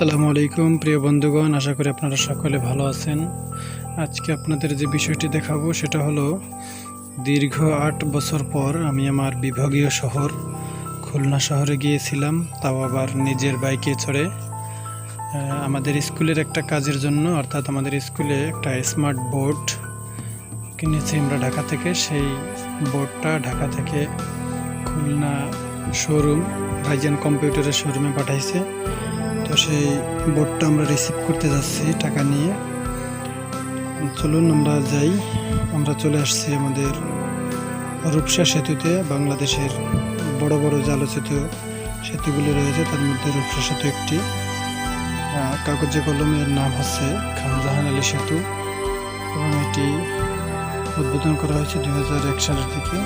আসসালামু আলাইকুম, প্রিয় বন্ধুগণ, আশা করি আপনারা সকলে ভালো আছেন। আজকে আপনাদের যে বিষয়টি দেখাবো, সেটা হলো দীর্ঘ আট বছর পর আমি আমার বিভাগীয় শহর খুলনা শহরে গিয়েছিলাম, তাও আবার নিজের বাইকে চড়ে। আমাদের স্কুলের একটা কাজের জন্য, অর্থাৎ আমাদের স্কুলে একটা স্মার্ট বোর্ড কিনেছি আমরা ঢাকা থেকে। সেই বোর্ডটা ঢাকা থেকে খুলনা শোরুম রাইজেন কম্পিউটারের শোরুমে পাঠাইছে। তো সেই বোর্ডটা আমরা রিসিভ করতে যাচ্ছি টাকা নিয়ে। চলুন আমরা যাই। আমরা চলে আসছি আমাদের রূপসা সেতুতে। বাংলাদেশের বড় বড় যে সেতুগুলি রয়েছে। তার মধ্যে রূপসা সেতু একটি। কাগজে কলমের নাম হচ্ছে খানজাহান আলী সেতু এবং এটি উদ্বোধন করা হয়েছে দু হাজার এক সালের থেকে।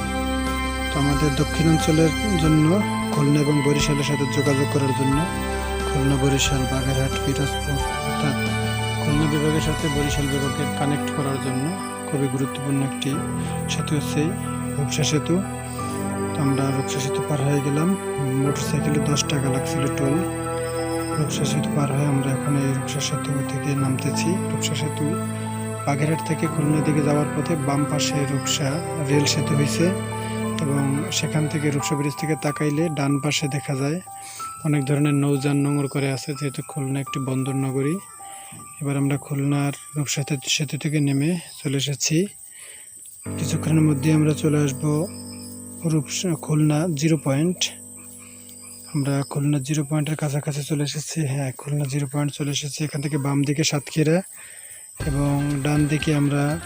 তো আমাদের দক্ষিণাঞ্চলের জন্য খুলনা এবং বরিশালের সাথে যোগাযোগ করার জন্য খুলনা বরিশাল বাগেরহাট, পিরোজপুর, অর্থাৎ খুলনা বিভাগের সাথে বরিশাল বিভাগকে কানেক্ট করার জন্য খুবই গুরুত্বপূর্ণ একটি সেতু হচ্ছে রূপসা সেতু। আমরা রূপসা সেতু পার হয়ে গেলাম। মোটর সাইকেলে দশ টাকা লাগছিল টোল রূপসা সেতু পার হয়ে আমরা এখন এই রূপসা সেতু থেকে নামতেছি। রূপসা সেতু বাগেরহাট থেকে খুলনার দিকে যাওয়ার পথে বাম পাশে রূপসা রেল সেতু হয়েছে এবং সেখান থেকে রূপসা ব্রিজ থেকে তাকাইলে ডান পাশে দেখা যায় অনেক ধরনের নৌযান নোংর করে আছে, যেহেতু খুলনা একটি বন্দর নগরী। এবার আমরা খুলনার রূপসা সেতু- থেকে নেমে চলে এসেছি। কিছুক্ষণের মধ্যে আমরা চলে আসব রূপসা খুলনা জিরো পয়েন্ট। আমরা খুলনা জিরো পয়েন্টের কাছাকাছি চলে এসেছি। হ্যাঁ খুলনা জিরো পয়েন্ট চলে এসেছি। এখান থেকে বাম দিকে সাতক্ষীরা এবং ডান দিকে আমরা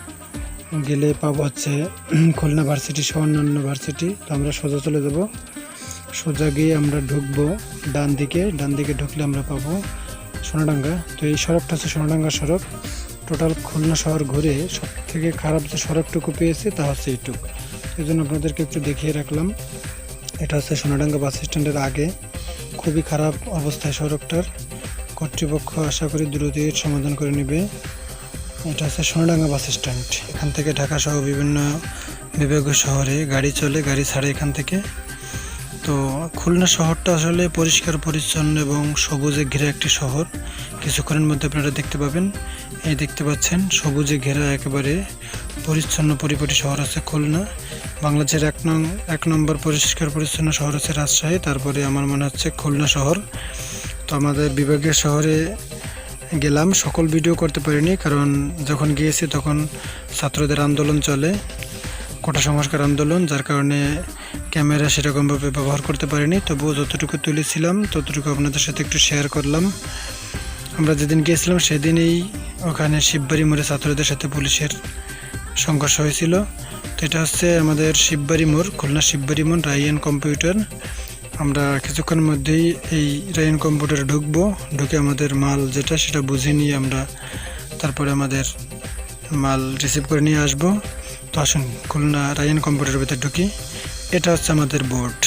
গেলে পাবো হচ্ছে খুলনা ভার্সিটি, সহ অন্যান্য ভার্সিটি। তো আমরা সোজা চলে যাব। সোজা গিয়ে আমরা ঢুকবো, ডান দিকে ডান দিকে ঢুকলে আমরা পাবো সোনাডাঙ্গা। তো এই সড়কটা হচ্ছে সোনাডাঙ্গা সড়ক। টোটাল খুলনা শহর ঘুরে সব থেকে খারাপ যে সড়কটুকু পেয়েছে তা হচ্ছে এইটুক। এই জন্য আপনাদেরকে একটু দেখিয়ে রাখলাম, এটা হচ্ছে সোনাডাঙ্গা বাস স্ট্যান্ডের আগে। খুবই খারাপ অবস্থায় সড়কটার। কর্তৃপক্ষ আশা করি দ্রুতই এর সমাধান করে নেবে। এটা হচ্ছে সোনাডাঙ্গা বাস স্ট্যান্ড। এখান থেকে ঢাকা সহ বিভিন্ন বিভাগীয় শহরে গাড়ি চলে, গাড়ি ছাড়ে এখান থেকে। তো খুলনা শহরটা আসলে পরিষ্কার, পরিচ্ছন্ন এবং সবুজে ঘেরা একটি শহর। কিছুক্ষণের মধ্যে আপনারা দেখতে পাবেন। এই দেখতে পাচ্ছেন, সবুজে ঘেরা একেবারে পরিচ্ছন্ন পরিপাটি শহর আছে খুলনা। বাংলাদেশের এক নং, এক নম্বর পরিষ্কার, পরিচ্ছন্ন শহর হচ্ছে রাজশাহী। তারপরে আমার মনে হচ্ছে খুলনা শহর। তো আমাদের বিভাগীয় শহরে গেলাম। সকল ভিডিও করতে পারিনি, কারণ যখন গিয়েছি তখন ছাত্রদের আন্দোলন চলে, কোটা সংস্কার আন্দোলন, যার কারণে ক্যামেরা সেরকমভাবে ব্যবহার করতে পারিনি, তবুও যতটুকু তুলেছিলাম, ততটুকু আপনাদের সাথে একটু শেয়ার করলাম। আমরা যেদিন গিয়েছিলাম সেদিনই ওখানে শিববাড়ি মোড়ে ছাত্রদের সাথে পুলিশের সংঘর্ষ হয়েছিল। তো এটা হচ্ছে আমাদের শিববাড়ি মোড়, খুলনা শিববাড়ি মোড় রাইয়ান কম্পিউটার আমরা কিছুক্ষণের মধ্যেই এই রাইন কম্পিউটারে ঢুকবো। ঢুকে আমাদের মাল যেটা, সেটা বুঝে নিয়ে আমরা তারপরে আমাদের মাল রিসিভ করে নিয়ে আসব। তো আসুন, খুলনা রাইন কম্পিউটারের ভিতরে ঢুকি। এটা হচ্ছে আমাদের বোর্ড।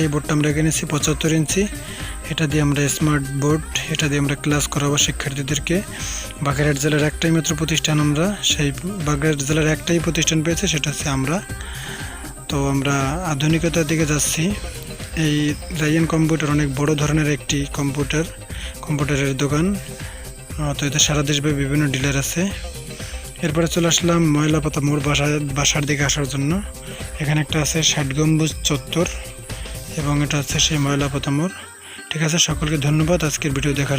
এই বোর্ডটা আমরা কিনেছি পঁচাত্তর ইঞ্চি। এটা দিয়ে আমরা স্মার্ট বোর্ড এটা দিয়ে আমরা ক্লাস করাবো শিক্ষার্থীদেরকে। বাগেরহাট জেলার একটাই মাত্র প্রতিষ্ঠান আমরা। সেই বাগেরহাট জেলার একটাই প্রতিষ্ঠান পেয়েছে, সেটা হচ্ছে আমরা। তো আমরা আধুনিকতার দিকে যাচ্ছি। এই রাইয়ান কম্পিউটার অনেক বড় ধরনের একটি কম্পিউটার কম্পিউটারের দোকান। তো এতে সারা দেশব্যাপী বিভিন্ন ডিলার আছে। এরপরে চলে আসলাম ময়লাপাতা মোড় বাসা বাসার দিকে আসার জন্য। এখানে একটা আছে ষাট গম্বুজ চত্বর এবং এটা হচ্ছে সেই ময়লাপাতা মোড়। ঠিক আছে, সকলকে ধন্যবাদ। আজকের ভিডিও দেখার